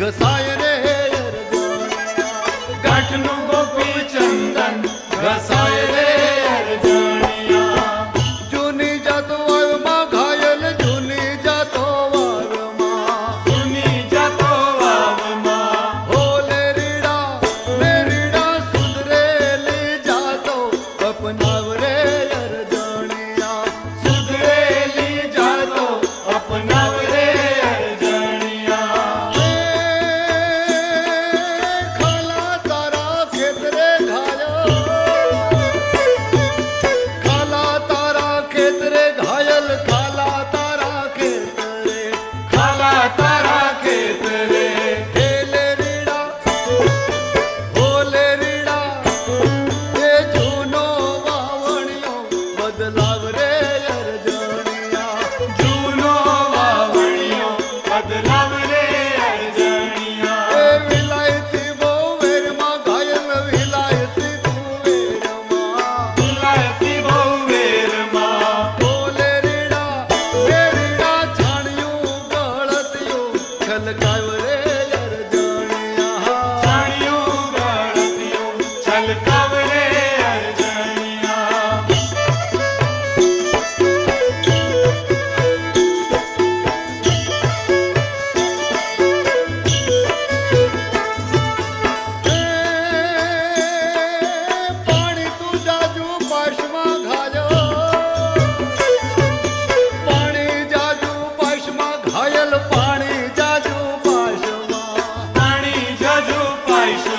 ਗਸਾਇਰੇ ਰਜੋਨੀਆ ਗੱਠ ਨੂੰ ਗੋਪੀ ਚੰਦਨ ਗਸਾਇਰੇ Elijah.